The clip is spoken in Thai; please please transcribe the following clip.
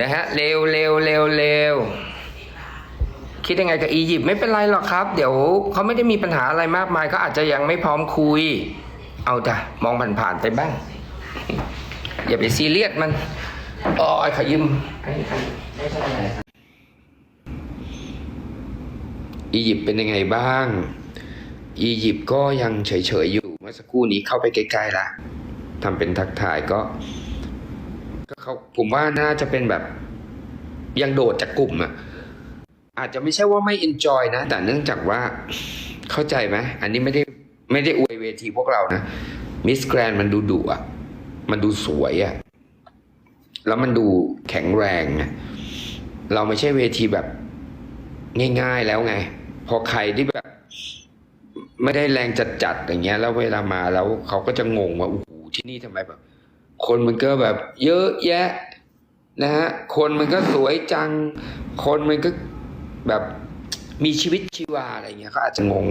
นะฮะเร็วเร็วเร็วเร็วคิดยังไงกับอียิปต์ไม่เป็นไรหรอกครับ เดี๋ยวเขาไม่ได้มีปัญหาอะไรมากมายเขาอาจจะยังไม่พร้อมคุย เอาจ้ะมองผ่านๆไปบ้าง อย่าไปซีเรียสมันอ๋อขยืมไอ้ไอ้ไม่ใช่อะไรครับอียิปต์เป็นยังไงบ้าง อียิปต์ก็ยังเฉยๆอยู่เมื่อสักครู่นี้เข้าไปใกล้ๆละทำเป็นทักทายก็ ก็เขาผมว่าน่าจะเป็นแบบยังโดดจากกลุ่มอะอาจจะไม่ใช่ว่าไม่เอนจอยนะ แต่เนื่องจากว่าเข้าใจไหมอันนี้ไม่ได้ไม่ได้อวยเวทีพวกเรานะมิสแกรนมันดูดุอะมันดูสวยอะแล้วมันดูแข็งแรงอะเราไม่ใช่เวทีแบบง่าย ๆแล้วไง พอใครที่แบบ ไม่ได้แรงจัดๆอย่างเงี้ย แล้วเวลามาแล้วเขาก็จะงงว่าโอ้โหที่นี่ทำไมแบบ คนมันก็แบบเยอะแยะนะฮะคนมันก็สวยจัง คนมันก็แบบมีชีวิตชีวาอะไรเงี้ยเขาอาจจะงง